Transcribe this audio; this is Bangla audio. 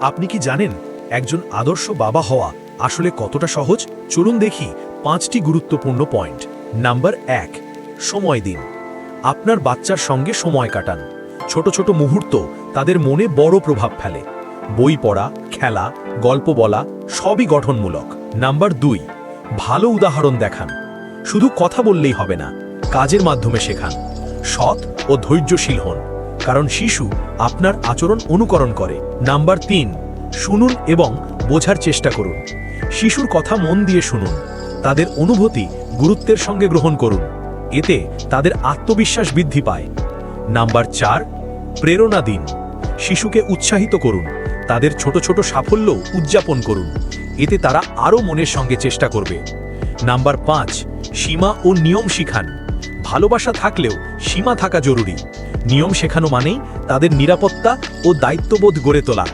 আপনি কি জানেন একজন আদর্শ বাবা হওয়া আসলে কতটা সহজ? চলুন দেখি পাঁচটি গুরুত্বপূর্ণ পয়েন্ট। নাম্বার এক, সময় দিন। আপনার বাচ্চার সঙ্গে সময় কাটান। ছোট ছোট মুহূর্ত তাদের মনে বড় প্রভাব ফেলে। বই পড়া, খেলা, গল্প বলা সবই গঠনমূলক। নাম্বার দুই, ভালো উদাহরণ দেখান। শুধু কথা বললেই হবে না, কাজের মাধ্যমে শেখান। সৎ ও ধৈর্যশীল হন। কারণ শিশু আপনার আচরণ অনুকরণ করে। নাম্বার তিন, শুনুন এবং বোঝার চেষ্টা করুন। শিশুর কথা মন দিয়ে শুনুন। তাদের অনুভূতি গুরুত্বের সঙ্গে গ্রহণ করুন। এতে তাদের আত্মবিশ্বাস বৃদ্ধি পায়। নাম্বার চার, প্রেরণা দিন। শিশুকে উৎসাহিত করুন। তাদের ছোট ছোট সাফল্য উদযাপন করুন। এতে তারা আরও মনের সঙ্গে চেষ্টা করবে। নাম্বার পাঁচ, সীমা ও নিয়ম শিখান। ভালোবাসা থাকলেও সীমা থাকা জরুরি। নিয়ম শেখানো মানেই তাদের নিরাপত্তা ও দায়িত্ববোধ গড়ে তোলা।